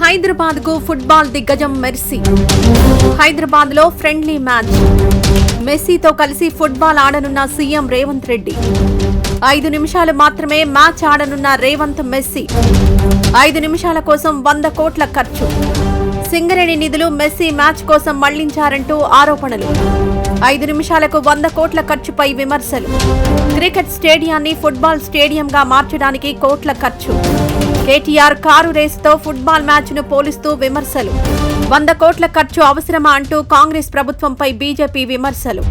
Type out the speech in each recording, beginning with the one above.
హైదరాబాద్కు ఫుట్బాల్ దిగ్గజం మెర్సీ. హైదరాబాద్లో ఫ్రెండ్లీ మ్యాచ్. మెస్సీతో కలిసి ఫుట్బాల్ ఆడనున్న సీఎం రేవంత్ రెడ్డి. ఐదు నిమిషాలు మాత్రమే మ్యాచ్ ఆడనున్న రేవంత్ మెస్సీ ఐదు నిమిషాల కోసం వంద కోట్ల ఖర్చు. సింగరేణి నిధులు మెస్సీ మ్యాచ్ కోసం మళ్ళించారంటూ ఆరోపణలు. ఐదు నిమిషాలకు వంద కోట్ల ఖర్చుపై విమర్శలు. క్రికెట్ స్టేడియాన్ని ఫుట్బాల్ స్టేడియంగా మార్చడానికి కోట్ల ఖర్చు. కేటీఆర్ కారు రేసుతో ఫుట్బాల్ మ్యాచ్ను పోలిస్తూ విమర్శలు. వంద కోట్ల ఖర్చు అవసరమా అంటూ కాంగ్రెస్ ప్రభుత్వంపై బీజేపీ విమర్శలు.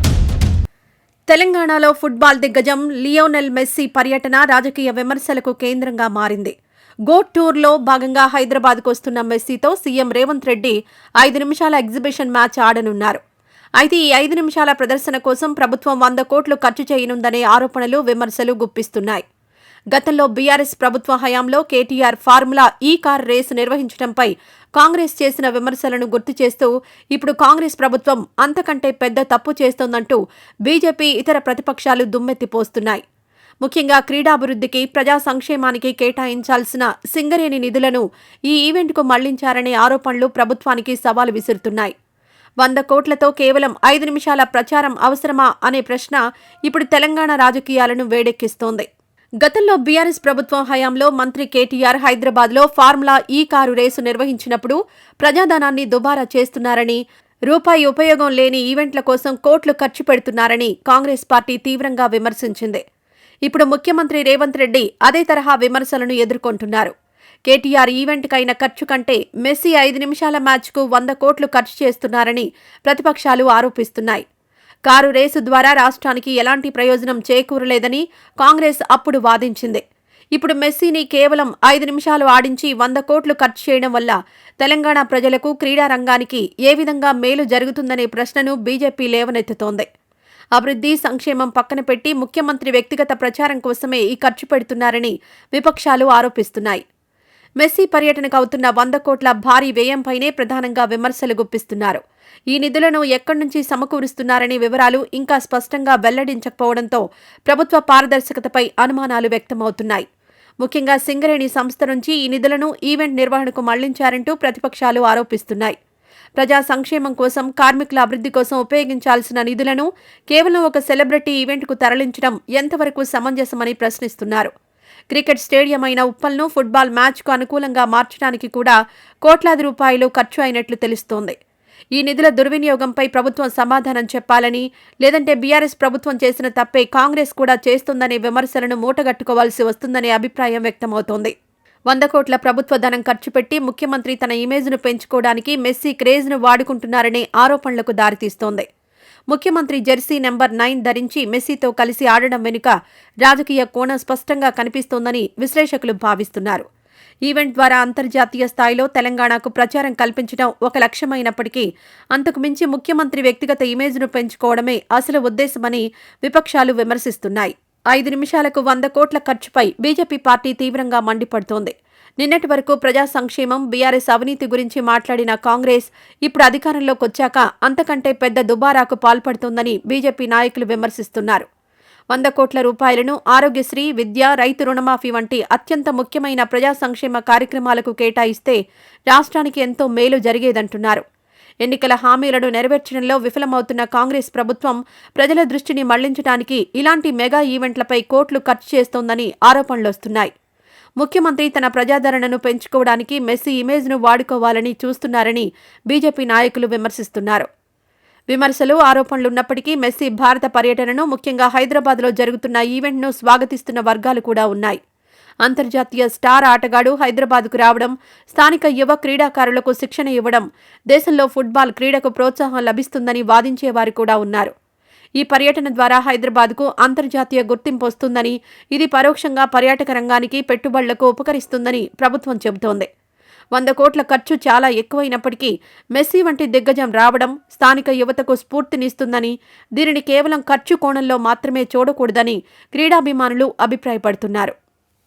తెలంగాణలో ఫుట్బాల్ దిగ్గజం లియోనెల్ మెస్సీ పర్యటన రాజకీయ విమర్శలకు కేంద్రంగా మారింది. గోట్ టూర్లో భాగంగా హైదరాబాద్కు వస్తున్న మెస్సీతో సీఎం రేవంత్ రెడ్డి ఐదు నిమిషాల ఎగ్జిబిషన్ మ్యాచ్ ఆడనున్నారు. అయితే ఈ ఐదు నిమిషాల ప్రదర్శన కోసం ప్రభుత్వం వంద కోట్లు ఖర్చు చేయనుందనే ఆరోపణలు విమర్శలు గుప్పిస్తున్నాయి. గతంలో బీఆర్ఎస్ ప్రభుత్వ హయాంలో KTR formula E car race నిర్వహించడంపై Congress చేసిన విమర్శలను గుర్తు చేస్తూ ఇప్పుడు కాంగ్రెస్ ప్రభుత్వం అంతకంటే పెద్ద తప్పు చేస్తోందంటూ బీజేపీ ఇతర ప్రతిపక్షాలు దుమ్మెత్తిపోస్తున్నాయి. ముఖ్యంగా క్రీడాభివృద్ధికి ప్రజా సంక్షేమానికి కేటాయించాల్సిన సింగరేణి నిధులను ఈ ఈవెంట్కు మళ్ళించారనే ఆరోపణలు ప్రభుత్వానికి సవాలు విసురుతున్నాయి. వంద కోట్లతో కేవలం ఐదు నిమిషాల ప్రచారం అవసరమా అనే ప్రశ్న ఇప్పుడు తెలంగాణ రాజకీయాలను వేడెక్కిస్తోంది. గతంలో బీఆర్ఎస్ ప్రభుత్వం హయాంలో మంత్రి కేటీఆర్ హైదరాబాద్లో ఫార్ములా ఈ కారు రేసు నిర్వహించినప్పుడు ప్రజాధనాన్ని దుబారా చేస్తున్నారని రూపాయి ఉపయోగం లేని ఈవెంట్ల కోసం కోట్లు ఖర్చు పెడుతున్నారని కాంగ్రెస్ పార్టీ తీవ్రంగా విమర్శించింది. ఇప్పుడు ముఖ్యమంత్రి రేవంత్ రెడ్డి అదే తరహా విమర్శలను ఎదుర్కొంటున్నారు. కేటీఆర్ ఈవెంట్కైన ఖర్చు కంటే మెస్సీ ఐదు నిమిషాల మ్యాచ్కు వంద కోట్లు ఖర్చు చేస్తున్నారని ప్రతిపక్షాలు ఆరోపిస్తున్నాయి. కారు రేసు ద్వారా రాష్ట్రానికి ఎలాంటి ప్రయోజనం చేకూరలేదని కాంగ్రెస్ అప్పుడు వాదించింది. ఇప్పుడు మెస్సీని కేవలం ఐదు నిమిషాలు ఆడించి వంద కోట్లు ఖర్చు చేయడం వల్ల తెలంగాణ ప్రజలకు క్రీడా రంగానికి ఏ విధంగా మేలు జరుగుతుందనే ప్రశ్నను బీజేపీ లేవనెత్తుతోంది. అభివృద్ధి సంక్షేమం పక్కన పెట్టి ముఖ్యమంత్రి వ్యక్తిగత ప్రచారం కోసమే ఈ ఖర్చు పెడుతున్నారని విపక్షాలు ఆరోపిస్తున్నాయి. మెస్సీ పర్యటనకు అవుతున్న వంద కోట్ల భారీ వ్యయంపైనే ప్రధానంగా విమర్శలు గుప్పిస్తున్నారు. ఈ నిధులను ఎక్కడి నుంచి సమకూరుస్తున్నారనే వివరాలు ఇంకా స్పష్టంగా వెల్లడించకపోవడంతో ప్రభుత్వ పారదర్శకతపై అనుమానాలు వ్యక్తమవుతున్నాయి. ముఖ్యంగా సింగరేణి సంస్థ నుంచి ఈ నిధులను ఈవెంట్ నిర్వహణకు మళ్ళించారంటూ ప్రతిపక్షాలు ఆరోపిస్తున్నాయి. ప్రజా సంక్షేమం కోసం కార్మికుల అభివృద్ధి కోసం ఉపయోగించాల్సిన నిధులను కేవలం ఒక సెలబ్రిటీ ఈవెంట్కు తరలించడం ఎంతవరకు సమంజసమని ప్రశ్నిస్తున్నారు. క్రికెట్ స్టేడియం అయిన ఉప్పల్ను ఫుట్బాల్ మ్యాచ్కు అనుకూలంగా మార్చడానికి కూడా కోట్లాది రూపాయలు ఖర్చు అయినట్లు తెలుస్తోంది. ఈ నిధుల దుర్వినియోగంపై ప్రభుత్వం సమాధానం చెప్పాలని లేదంటే బీఆర్ఎస్ ప్రభుత్వం చేసిన తప్పే కాంగ్రెస్ కూడా చేస్తుందనే విమర్శలను మూటగట్టుకోవాల్సి వస్తుందనే అభిప్రాయం వ్యక్తమవుతోంది. వంద కోట్ల ప్రభుత్వ ధనం ఖర్చు పెట్టి ముఖ్యమంత్రి తన ఇమేజ్ను పెంచుకోవడానికి మెస్సీ క్రేజ్ను వాడుకుంటున్నారనే ఆరోపణలకు దారితీస్తోంది. ముఖ్యమంత్రి జెర్సీ నెంబర్ నైన్ ధరించి మెస్సీతో కలిసి ఆడడం వెనుక రాజకీయ కోణం స్పష్టంగా కనిపిస్తోందని విశ్లేషకులు భావిస్తున్నారు. ఈవెంట్ ద్వారా అంతర్జాతీయ స్థాయిలో తెలంగాణకు ప్రచారం కల్పించడం ఒక లక్ష్యమైనప్పటికీ అంతకు మించి ముఖ్యమంత్రి వ్యక్తిగత ఇమేజ్ను పెంచుకోవడమే అసలు ఉద్దేశమని విపక్షాలు విమర్శిస్తున్నాయి. ఐదు నిమిషాలకు వంద కోట్ల ఖర్చుపై బీజేపీ పార్టీ తీవ్రంగా మండిపడుతోంది. నిన్నటి వరకు ప్రజా సంక్షేమం బీఆర్ఎస్ అవినీతి గురించి మాట్లాడిన కాంగ్రెస్ ఇప్పుడు అధికారంలోకి వచ్చాక అంతకంటే పెద్ద దుబారాకు పాల్పడుతోందని బీజేపీ నాయకులు విమర్శిస్తున్నారు. వంద కోట్ల రూపాయలను ఆరోగ్యశ్రీ విద్య రైతు రుణమాఫీ వంటి అత్యంత ముఖ్యమైన ప్రజా సంక్షేమ కార్యక్రమాలకు కేటాయిస్తే రాష్ట్రానికి ఎంతో మేలు జరిగేదంటున్నారు. ఎన్నికల హామీలను నెరవేర్చడంలో విఫలమవుతున్న కాంగ్రెస్ ప్రభుత్వం ప్రజల దృష్టిని మళ్ళించడానికి ఇలాంటి మెగా ఈవెంట్లపై కోట్లు ఖర్చు చేస్తోందని ఆరోపణలొస్తున్నాయి. ముఖ్యమంత్రి తన ప్రజాదరణను పెంచుకోవడానికి మెస్సీ ఇమేజ్ను వాడుకోవాలని చూస్తున్నారని బీజేపీ నాయకులు విమర్శిస్తున్నారు. విమర్శలు ఆరోపణలున్నప్పటికీ మెస్సీ భారత పర్యటనను ముఖ్యంగా హైదరాబాద్లో జరుగుతున్న ఈవెంట్ను స్వాగతిస్తున్న వర్గాలు కూడా ఉన్నాయి. అంతర్జాతీయ స్టార్ ఆటగాడు హైదరాబాద్కు రావడం స్థానిక యువ క్రీడాకారులకు శిక్షణ ఇవ్వడం దేశంలో ఫుట్బాల్ క్రీడకు ప్రోత్సాహం లభిస్తుందని వాదించేవారు కూడా ఉన్నారు. ఈ పర్యటన ద్వారా హైదరాబాద్కు అంతర్జాతీయ గుర్తింపు వస్తుందని ఇది పరోక్షంగా పర్యాటక రంగానికి పెట్టుబడులకు ఉపకరిస్తుందని ప్రభుత్వం చెబుతోంది. వంద కోట్ల ఖర్చు చాలా ఎక్కువైనప్పటికీ మెస్సీ వంటి దిగ్గజం రావడం స్థానిక యువతకు స్ఫూర్తినిస్తుందని దీనిని కేవలం ఖర్చు కోణంలో మాత్రమే చూడకూడదని క్రీడాభిమానులు అభిప్రాయపడుతున్నారు.